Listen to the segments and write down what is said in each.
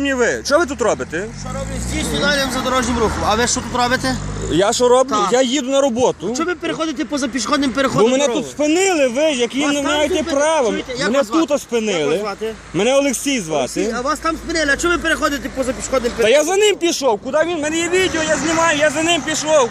мені ви, що ви тут робите? Що роблю? Здійснюю нагляд за дорожнім рухом. А ви що тут робите? Я що роблю? Так. Я їду на роботу. Що ви переходите поза пішохідним переходом? Бо мене дороги? тут спинили ви, які Вас не там маєте права. Чуєте, як Мене вас звати? тут Як вас спинили. звати? Мене Олексій звати. А вас там спинили, а чого ви переходите поза пішохідним Та переходом? я за ним пішов. Куди він? У мене є відео, я знімаю, я за ним пішов.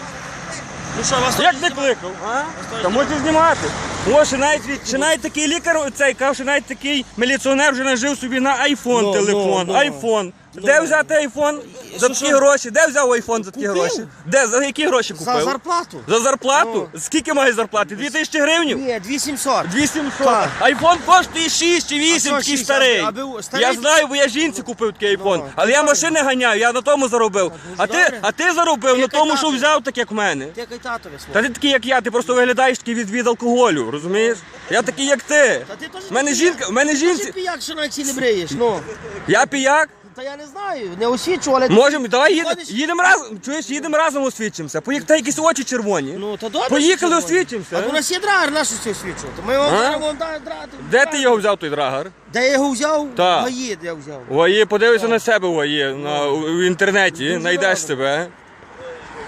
Ну що, вас Як не кликав? А? Та можете знімати. О, ще навіть, ще навіть такий лікар, цей каже, що навіть такий міліціонер вже нажив собі на айфон Ну, телефон. ну, ну. Айфон. Де взяти айфон за такі гроші? Де взяв айфон за такі Купив. гроші? Де? За які гроші купив? За зарплату? За зарплату? Скільки має зарплати? 2000 гривень? Ні, 2700. 2700. Так. Айфон коштує 6 чи 8, що такий 6? старий. А ви старий? Я знаю, бо я жінці купив такий айфон. Ну, Але я машини ганяю, я на тому заробив. А ти, добре. а ти заробив на тому, що взяв, так як в мене. Ти свого? Та ти такий, як я, ти просто виглядаєш такий від, від алкоголю, розумієш? Я такий, як ти. Та ти теж В мене такий, жінка, в мене Ти жінці. піяк, що навіть не бриєш, ну. Я піяк. Та я не знаю, не освічу, але... Можемо, давай їдемо, Ходиш- їдемо разом. Чуєш, їдемо разом освічимося. Поїхали, та якісь очі червоні. Ну, то добре. Поїхали що червоні. освічимося. А у нас є драгер, на що це освічувати? Ми вам А? зараз вам да- драти. Де ти його взяв, той драгар? Де я його взяв? Так. Гаї, де я взяв. Вої, подивися на себе, Вої, на, у інтернеті, знайдеш себе.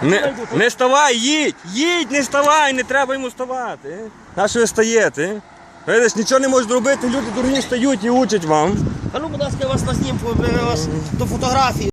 Не, не ставай, їдь, їдь, не ставай, не треба йому ставати. На що ви стаєте? Видиш, нічого не можуть робити, люди дурні стають і учать вам. А ну, будь ласка, я вас на знімку, я вас до фотографії.